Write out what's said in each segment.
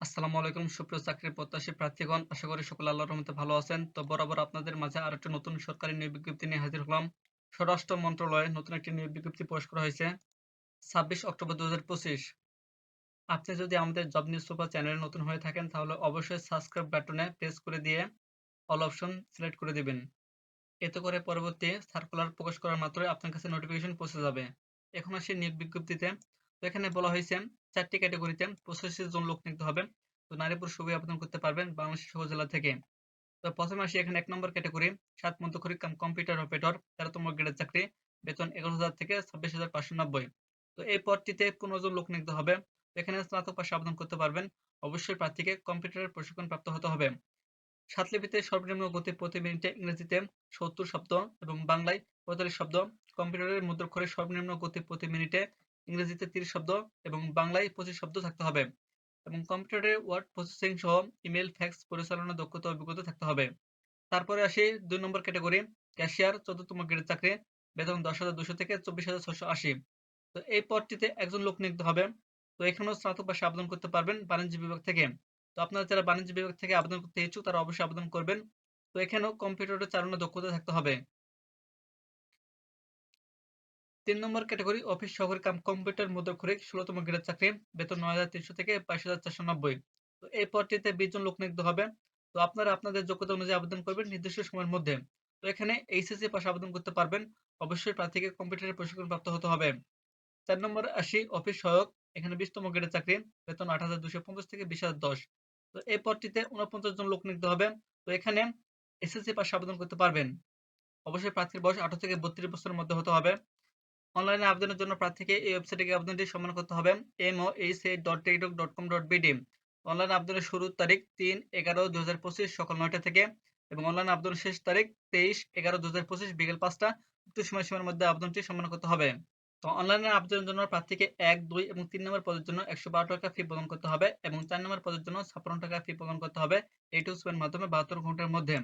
আসসালামু আলাইকুম, সুপ্রিয় চাকরির প্রত্যাশী প্রার্থীগণ। আশা করি সকলে আল্লাহর রহমতে ভালো আছেন। তো বরাবর আপনাদের মাঝে আর একটা নতুন সরকারি নিয়োগ বিজ্ঞপ্তি নিয়ে হাজির হলাম। স্বরাষ্ট্র মন্ত্রণালয়ে নতুন একটি নিয়োগ বিজ্ঞপ্তি প্রকাশ করা হয়েছে। ছাব্বিশ অক্টোবর দু আপনি যদি আমাদের জব নিউজ সুপার চ্যানেলে নতুন হয়ে থাকেন, তাহলে অবশ্যই সাবস্ক্রাইব বাটনে প্রেস করে দিয়ে অল অপশন সিলেক্ট করে দিবেন। এতে করে পরবর্তী সার্কুলার প্রকাশ করার মাত্রই আপনার কাছে নোটিফিকেশন পৌঁছে যাবে। এখন আসি নিয়োগ বিজ্ঞপ্তিতে। তো এখানে বলা হয়েছে চারটি ক্যাটাগরিতে পঁচাশি জন লোক নিতে হবে। তো নারী পুরুষ সবই আবেদন করতে পারবেন বাংলাদেশ সহ জেলা থেকে। তো প্রথমে আসি এখানে এক নম্বর ক্যাটাগরি সাত কাম কম্পিউটার অপারেটর তেরোতম গ্রেডের চাকরি, বেতন এগারো হাজার থেকে ছাব্বিশ হাজার পাঁচশো নব্বই। তো এই পদটিতে পনেরো জন লোক নিতে হবে। এখানে স্নাতক পাশে আবেদন করতে পারবেন। অবশ্যই প্রার্থীকে কম্পিউটারের প্রশিক্ষণ প্রাপ্ত হতে হবে। সাতলিপিতে সর্বনিম্ন গতি প্রতি মিনিটে ইংরেজিতে সত্তর শব্দ এবং বাংলায় পঁয়তাল্লিশ শব্দ। কম্পিউটারের মুদ্রাক্ষরে সর্বনিম্ন গতি প্রতি মিনিটে ইংরেজিতে তিরিশ শব্দ এবং বাংলায় পঁচিশ শব্দ থাকতে হবে। এবং কম্পিউটারে ওয়ার্ড প্রসেসিং সহ ইমেল ফ্যাক্স পরিচালনা, দক্ষতা, অভিজ্ঞতা থাকতে হবে। তারপরে আসি দুই নম্বর ক্যাটাগরি ক্যাশিয়ার চোদ্দতম গ্রেড চাকরি, বেতন দশ হাজার দুশো থেকে চব্বিশ হাজার ছশো আশি। তো এই পদটিতে একজন লোক নিয়োগ হবে। তো এখানেও স্নাতক পাশে আবেদন করতে পারবেন বাণিজ্য বিভাগ থেকে। তো আপনারা যারা বাণিজ্য বিভাগ থেকে আবেদন করতে ইচ্ছুক তারা অবশ্যই আবেদন করবেন। তো এখানেও কম্পিউটারের চালানোর দক্ষতা থাকতে হবে। তিন নম্বর ক্যাটাগরি অফিস সহকারী কাম কম্পিউটার মুদ্রাক্ষরিক ষোলতম গ্রেড চাকরি, বেতন নয় হাজার তিনশো থেকে বাইশ হাজার চারশো নব্বই। তো এই পদটিতে বিশ জন লোক নিয়োগ হবে। তো আপনারা আপনাদের যোগ্যতা অনুযায়ী আবেদন করবেন নির্দিষ্ট সময়ের মধ্যে। তো এখানে এইচএসসি পাশে আবেদন করতে পারবেন। অবশ্যই প্রার্থীকে কম্পিউটারের প্রশিক্ষণ প্রাপ্ত হতে হবে। চার নম্বর আসি অফিস সহায়ক, এখানে বিশতম গ্রেডের চাকরি, বেতন আট হাজার দুশো পঞ্চাশ থেকে বিশ হাজার দশ। তো এই পদটিতে উনপঞ্চাশ জন লোক নিয়োগ হবে। তো এখানে এসএসসি পাশে আবেদন করতে পারবেন। অবশ্যই প্রার্থীর বয়স আঠারো থেকে বত্রিশ বছরের মধ্যে হতে হবে। অনলাইনে আবেদনের জন্য প্রার্থীকে এই ওয়েবসাইটে গিয়ে আবেদনটি সম্মান করতে হবে। MOHA dot Teletalk dot com dot online আবেদনের শুরুর তারিখ তিন এগারো দু হাজার পঁচিশ সকাল নয়টা থেকে এবং অনলাইন আবেদনের শেষ তারিখ তেইশ এগারো দু হাজার পঁচিশ বিকেল পাঁচটা। উক্ত সময়সীমার মধ্যে আবেদনটি সম্মান করতে হবে। তো অনলাইনে আবেদনের জন্য প্রার্থীকে এক, দুই এবং তিন নম্বর পদের জন্য একশো বারো টাকা ফি প্রদান করতে হবে এবং চার নম্বর পদের জন্য ছাপ্পান্ন টাকা ফি প্রদান করতে হবে। এই টু মাধ্যমে বাহাত্তর ঘণ্টার মধ্যে।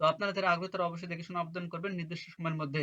তো আপনারা যারা আগ্রহ তারা অবশ্যই দেখে শুনে আবেদন করবেন নির্দিষ্ট সময়ের মধ্যে।